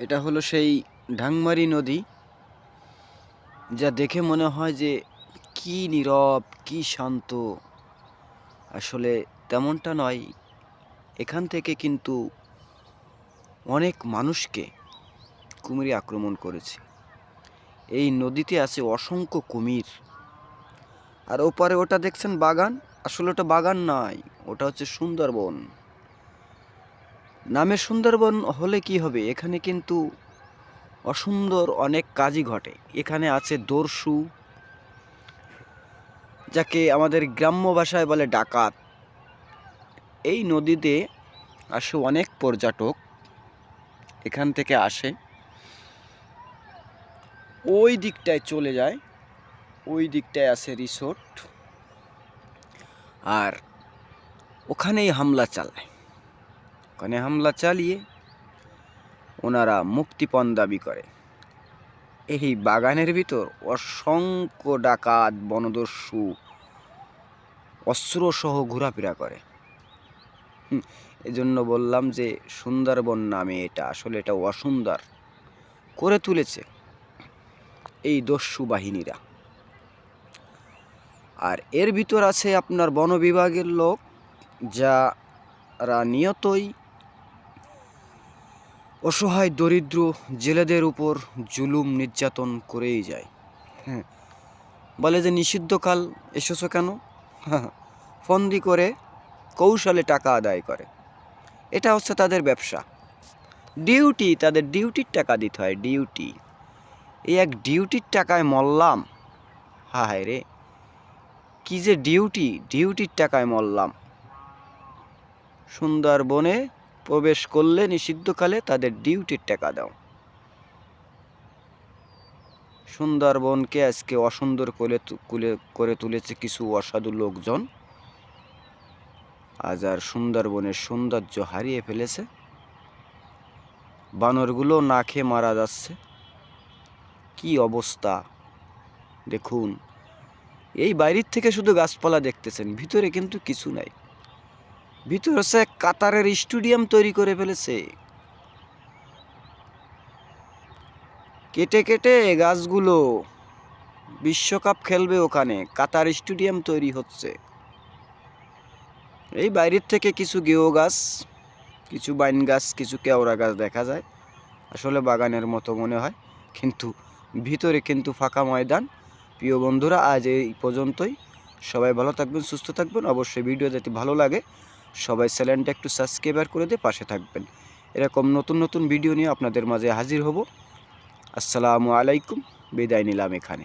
এটা হলো সেই ঢাংমারি নদী, যা দেখে মনে হয় যে কি নীরব, কি শান্ত। আসলে তেমনটা নয়, এখান থেকে কিন্তু অনেক মানুষকে কুমিরে আক্রমণ করেছে। এই নদীতে আছে অসংখ্য কুমির। আর ওপারে ওটা দেখছেন বাগান? আসলে ওটা বাগান নয় ওটা হচ্ছে সুন্দরবন। নামে সুন্দরবন হলে কি হবে? এখানে কিন্তু অসুন্দর অনেক কাজই ঘটে। এখানে আছে দর্শু, যাকে আমাদের গ্রাম্য ভাষায় বলে ডাকাত। এই নদীতে আসে অনেক পর্যটক এখান থেকে আসে। ওই দিকটায় চলে যায়, ওই দিকটায় আছে রিসোর্ট। আর ওখানেই হামলা চালায়। ওখানে হামলা চালিয়ে ওনারা মুক্তিপণ দাবি করে। এই বাগানের ভিতর অসংখ্য ডাকাত, বনদস্যু অস্ত্রসহ ঘোরাফেরা করে। এজন্য বললাম যে সুন্দরবন নামে এটা আসলে এটা অসুন্দর করে তুলেছে এই দস্যু বাহিনীরা। আর এর ভিতর আছে আপনার বন বিভাগের লোক যারা নিয়তই অসহায়, দরিদ্র জেলেদের উপর জুলুম নির্যাতন করেই যায়। হ্যাঁ। বলে যে নিষিদ্ধকাল এসেছ কেন? ফন্দি করে, কৌশলে টাকা আদায় করে। এটা হচ্ছে তাদের ব্যবসা। ডিউটি, তাদের ডিউটির টাকা দিতে হয়, ডিউটি। এই এক ডিউটির টাকায় মরলাম? হায় রে। কি যে ডিউটি, ডিউটির টাকায় মরলাম। সুন্দরবনে প্রবেশ করলে নিষিদ্ধকালে তাদের ডিউটির টাকা দাও। সুন্দরবনকে আজকে অসুন্দর করে করে তুলেছে কিছু অসাধু লোকজন। আজ আর সুন্দরবনের সৌন্দর্য হারিয়ে ফেলেছে। বানরগুলো না খেয়ে মারা যাচ্ছে। কি অবস্থা? দেখুন, এই বাইরের থেকে শুধু গাছপালা দেখতেছেন, ভিতরে কিন্তু কিছু নাই। ভিতরে হচ্ছে কাতারের স্টেডিয়াম তৈরি করে ফেলেছে। কেটে কেটে গাছগুলো বিশ্বকাপ খেলবে ওখানে, কাতার স্টেডিয়াম তৈরি হচ্ছে। এই বাইরের থেকে কিছু গেও গাছ, কিছু বাইন গাছ, কিছু কেওড়া গাছ দেখা যায়। আসলে বাগানের মতো মনে হয়, কিন্তু ভিতরে কিন্তু ফাঁকা ময়দান। প্রিয় বন্ধুরা, আজ এই পর্যন্তই। সবাই ভালো থাকবেন, সুস্থ থাকবেন। অবশ্যই ভিডিও যদি ভালো লাগে। সবাই চ্যানেলটা একটু সাবস্ক্রাইবার করে দিয়ে পাশে থাকবেন। এরকম নতুন নতুন ভিডিও নিয়ে আপনাদের মাঝে হাজির হব। আসসালামু আলাইকুম। বিদায় নিলাম এখানে।